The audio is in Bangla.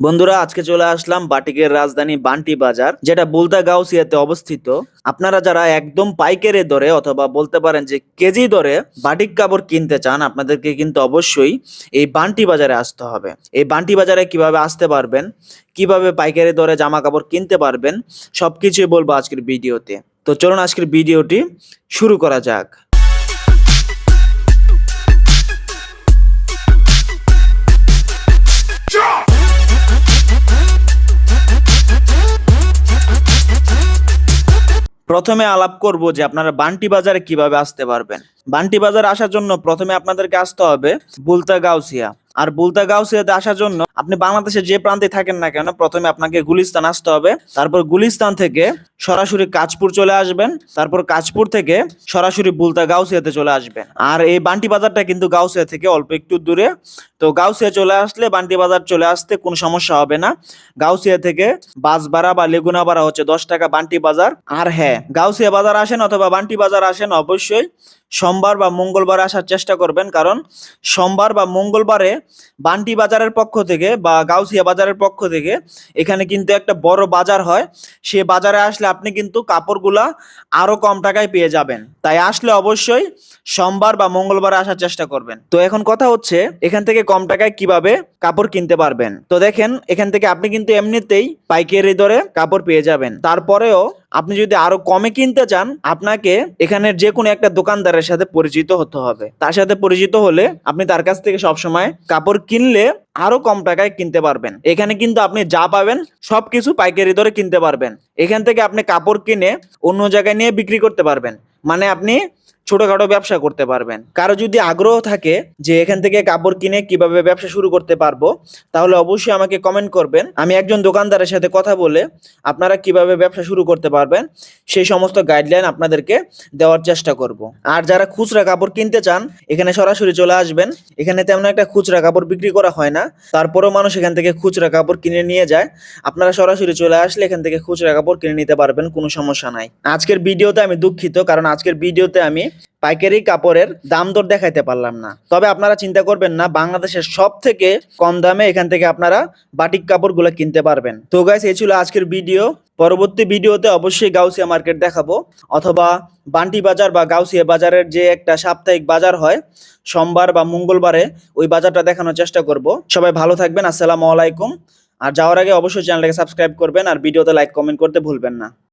বন্ধুরা, আজকে চলে আসলাম বাটিকের রাজধানী বান্টি বাজার, যেটা বুলতা গাউসিয়াতে অবস্থিত। আপনারা যারা একদম পাইকারি দরে অথবা বলতে পারেন যে কেজি দরে বাটিক কাপড় কিনতে চান, আপনাদেরকে কিন্তু অবশ্যই এই বান্টি বাজারে আসতে হবে। এই বান্টি বাজারে কীভাবে আসতে পারবেন, কীভাবে পাইকারি দরে জামা কাপড় কিনতে পারবেন, সবকিছুই বলব আজকের ভিডিওতে। তো চলুন আজকের ভিডিওটি শুরু করা যাক। প্রথমে আলাপ করব যে আপনারা বান্টি বাজারে কীভাবে আসতে পারবেন। বান্টি বাজার আসার জন্য প্রথমে আপনাদেরকে আসতে হবে বুলতা গাউসিয়া আর বুলতা গাউসিয়াতে আসার জন্য আপনি বাংলাদেশে যে প্রান্তে থাকেন না কেন, প্রথমে আপনাকে গুলিস্তান আসতে হবে। তারপর গুলিস্তান থেকে সরাসরি কাজপুর চলে আসবেন। তারপর কাজপুর থেকে সরাসরি বুলতা গাউসিয়াতে চলে আসবেন। আর এই বান্টি বাজারটা কিন্তু গাউসিয়া থেকে অল্প একটু দূরে। তো গাউসিয়া চলে আসলে বান্টি বাজার চলে আসতে কোনো সমস্যা হবে না। গাউসিয়া থেকে বাস ভাড়া বা লেগুনা ভাড়া হচ্ছে দশ টাকা বান্টি বাজার। আর হ্যাঁ গাউসিয়া বাজার আসেন অথবা বান্টি বাজার আসেন, অবশ্যই সোমবার বা মঙ্গলবার আসার চেষ্টা করবেন। কারণ সোমবার বা মঙ্গলবারে বান্টি বাজারের পক্ষ থেকে বা গাউসিয়া বাজারের পক্ষ থেকে, এখানে কিন্তু একটা বড় বাজার হয়। সে বাজারে আসলে আপনি কিন্তু কাপড়গুলা আরও কম টাকায় পেয়ে যাবেন। তাই আসলে অবশ্যই সোমবার বা মঙ্গলবার আসার চেষ্টা করবেন। তো এখন কথা হচ্ছে, এখান থেকে কম টাকায় কীভাবে কাপড় কিনতে পারবেন? তো দেখেন, এখান থেকে আপনি কিন্তু এমনিতেই পাইকারি দরে কাপড় পেয়ে যাবেন। তারপরেও আপনি যদি আরও কমে কিনতে চান, আপনাকে এখানের যে কোনো একটা দোকানদারের সাথে পরিচিত হতে হবে। তার সাথে পরিচিত হলে আপনি তার কাছ থেকে সবসময় কাপড় কিনলে আরও কম টাকায় কিনতে পারবেন। এখানে কিন্তু আপনি যা পাবেন, সবকিছু পাইকারি দরে কিনতে পারবেন। এখান থেকে আপনি কাপড় কিনে অন্য জায়গায় নিয়ে বিক্রি করতে পারবেন। মানে আপনি ছোটখাটো ব্যবসা করতে পারবেন। কারও যদি আগ্রহ থাকে যে এখান থেকে কাপড় কিনে কীভাবে ব্যবসা শুরু করতে পারব, তাহলে অবশ্যই আমাকে কমেন্ট করবেন। আমি একজন দোকানদারের সাথে কথা বলে আপনারা কীভাবে ব্যবসা শুরু করতে পারবেন, সেই সমস্ত গাইডলাইন আপনাদেরকে দেওয়ার চেষ্টা করব। আর যারা খুচরা কাপড় কিনতে চান, এখানে সরাসরি চলে আসবেন। এখানে তেমন একটা খুচরা কাপড় বিক্রি করা হয় না। তারপরেও মানুষ এখান থেকে খুচরা কাপড় কিনে নিয়ে যায়। আপনারা সরাসরি চলে আসলে এখান থেকে খুচরা কাপড় কিনে নিতে পারবেন, কোনো সমস্যা নাই। আজকের ভিডিওতে আমি দুঃখিত, কারণ আজকের ভিডিওতে আমি পাইকারি কাপড়ের দাম দর দেখাইতে পারলাম না। তবে আপনারা চিন্তা করবেন না, বাংলাদেশের সব থেকে কম দামে এখান থেকে আপনারা বাটিক কাপড়গুলো কিনতে পারবেন। তো গাইস এই ছিল আজকের ভিডিও পরবর্তী ভিডিওতে অবশ্যই গাউসিয়া মার্কেট দেখাবো। অথবা বান্টি বাজার বা গাউসিয়া বাজারের যে একটা সাপ্তাহিক বাজার হয়, সোমবার বা মঙ্গলবারে ওই বাজারটা দেখানোর চেষ্টা করব। সবাই ভালো থাকবেন, আসসালামু আলাইকুম। আর যাওয়ার আগে অবশ্যই চ্যানেলটাকে সাবস্ক্রাইব করবেন, আর ভিডিওতে লাইক কমেন্ট করতে ভুলবেন না।